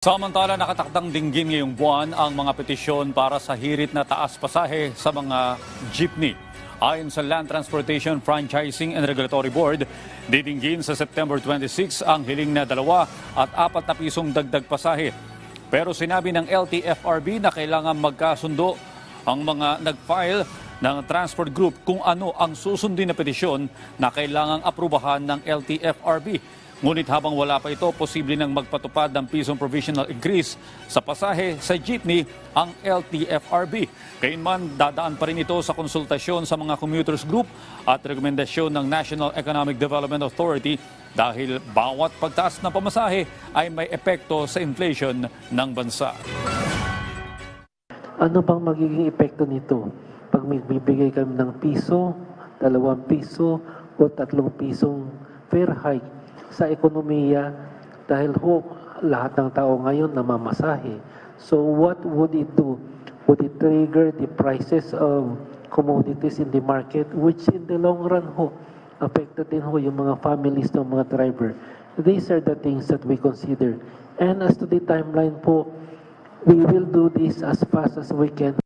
Samantala, nakatakdang dinggin ngayong buwan ang mga petisyon para sa hirit na taas pasahe sa mga jeepney. Ayon sa Land Transportation Franchising and Regulatory Board, didinggin sa September 26 ang hiling na dalawa at apat na pisong dagdag pasahe. Pero sinabi ng LTFRB na kailangan magkasundo ang mga nag-file ng transport group kung ano ang susundin na petisyon na kailangang aprubahan ng LTFRB. Ngunit habang wala pa ito, posible nang magpatupad ng pisong provisional increase sa pasahe sa jeepney ang LTFRB. Kayunman, dadaan pa rin ito sa konsultasyon sa mga commuters group at rekomendasyon ng National Economic Development Authority dahil bawat pagtaas ng pamasahe ay may epekto sa inflation ng bansa. Ano bang magiging epekto nito? Pag bibigay kami ng piso, dalawang piso, o tatlong pisong fare hike sa ekonomiya dahil ho, lahat ng tao ngayon namamasahe. So what would it do? Would it trigger the prices of commodities in the market which in the long run ho, affected din ho yung mga families ng mga driver. These are the things that we consider. And as to the timeline po, we will do this as fast as we can.